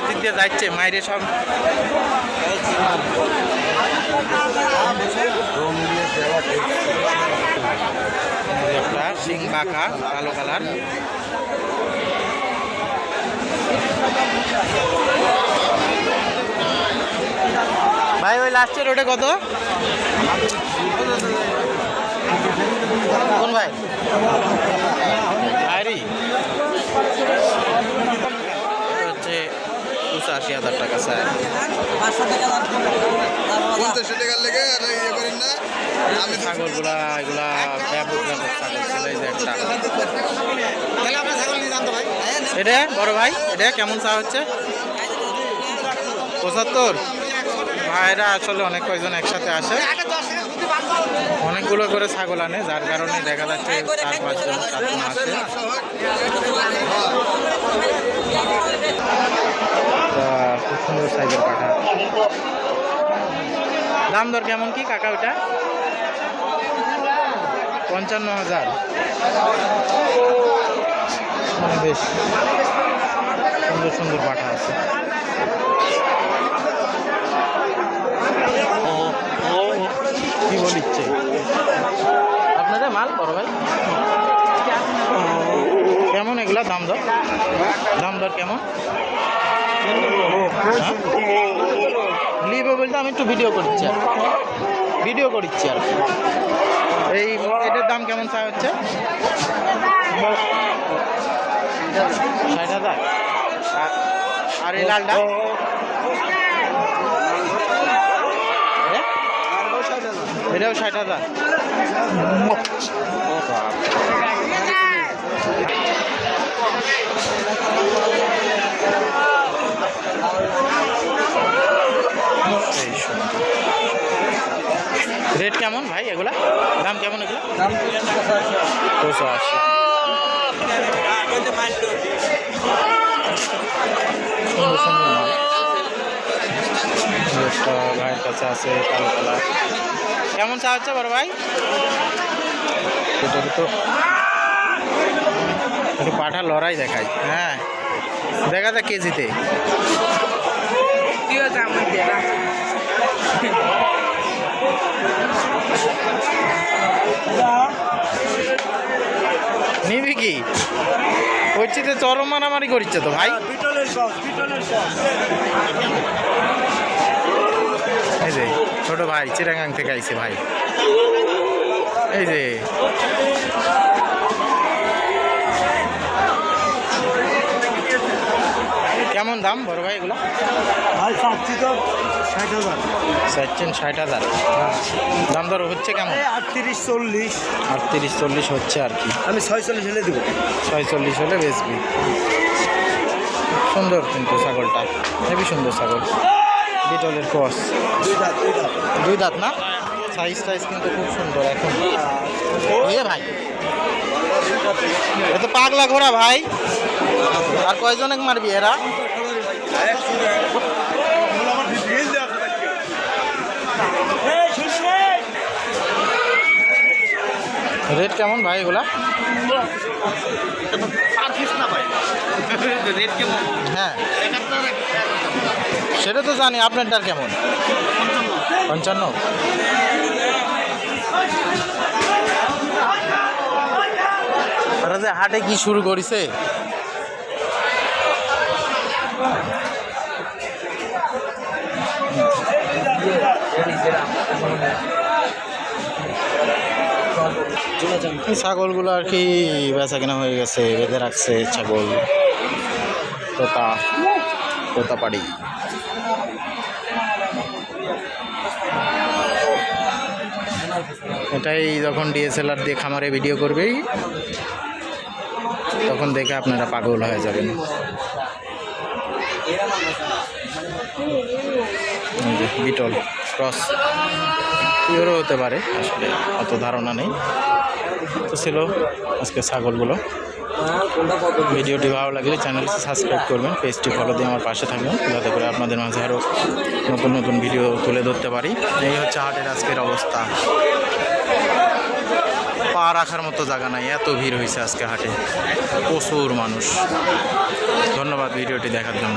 এদিক দিয়ে যাচ্ছে, মাইরে সব। একটা সিং বাঁকা কালো কালার। ভাই, ওই লাস্টের ওটা কত? কোন ভাই? আরি হচ্ছে পঁচাশি হাজার টাকা স্যার পঞ্চাশ টাকার লেগে আর ইয়ে করেন না আমি ছাগলগুলা এগুলা ব্যাপক ব্যাপক ছাগল ছিল এই যে একটা তাহলে আপনার ছাগল নিয়ে জানতো ভাই। এটা বড় ভাই এটা কেমন চা হচ্ছে? পঁচাত্তর। ভাইরা আসলে অনেক কয়জন একসাথে আসে। অনেকগুলো করে ছাগল আনে যার কারণে দেখা যাচ্ছে চার পাঁচজন সাতজন আসে তা খুব সুন্দর সাইজের পাঠা দাম দর কেমন কি কাকা ওটা পঞ্চান্ন হাজার। মানে বেশ সুন্দর সুন্দর পাঠা আছে। কি বলিচ্ছে? আপনারা মাল বড় ভাই? কেমন এগুলা দাম দর? দাম দর কেমন? হ্যাঁ? লিবে বলতে আমি একটু ভিডিও করছি আর ভিডিও করছি আর এই এটার দাম কেমন চা হচ্ছে? আর এই লালটা? এটাও ষাট হাজার। রেট কেমন ভাই এগুলা? দাম কেমন এগুলা? দুশো আশি। সুন্দর সুন্দর মাল ভাইয়ের কাছে আছে কেমন চা হচ্ছে বড় ভাই? এটা তো একটু পাঠা লড়াই দেখায় হ্যাঁ। দেখা যাক কেজিতে। নিবি কি হচ্ছে তো চরম মারামারি করছে তো ভাই? এই যে ছোট ভাই চিরাগাং থেকে আইছে ভাই। এই যে কেমন দাম বড় ভাই এগুলো? ভাই চাচ্ছি তো ষাট হাজার। চাচ্ছেন ষাট হাজার। দাম দর হচ্ছে কেমন? আটত্রিশ চল্লিশ। আটত্রিশ চল্লিশ হচ্ছে আর কি। আমি ছয়চল্লিশ হলে দেবো। ছয়চল্লিশ হলে বেচবি। সুন্দর কিন্তু ছাগলটা। হেবি সুন্দর ছাগল। বিটলের ক্রস। দুই দাঁত দুই দাঁত। না? সাইজ টাইজ কিন্তু খুব সুন্দর এখন। বুঝলে ভাই। এ তো পাগলা ঘোড়া ভাই। আর কয়জন এক মারবি এরা? রেট কেমন ভাই এগুলা? হ্যাঁ। সেটা তো জানি আপনারটার কেমন? পঞ্চান্ন। যে হাটে কি শুরু করেছে? ছাগলগুলো আর কি বেচা কেনা হয়ে গেছে, বেঁধে রাখছে ছাগল, তোতা তোতা পাড়ি এটাই যখন ডিএসএলআর দিয়ে খামারে ভিডিও করবেই, তখন দেখে আপনারা পাগল হয়ে যাবেন। বিটল ক্রস পিওরও হতে পারে, আসলে অত ধারণা নেই। তো ছিল আজকে ছাগলগুলো। ভিডিওটি ভালো লাগলে চ্যানেলটি সাবস্ক্রাইব করবেন, পেজটি ফলো দিয়ে আমার পাশে থাকবেন, যাতে করে আপনাদের মাঝে আরও নতুন নতুন ভিডিও তুলে ধরতে পারি। এই হচ্ছে হাটের আজকের অবস্থা। পা রাখার মতো জায়গা নাই। এত ভিড় হয়েছে আজকে হাটে। প্রচুর মানুষ। ধন্যবাদ ভিডিওটি দেখার জন্য।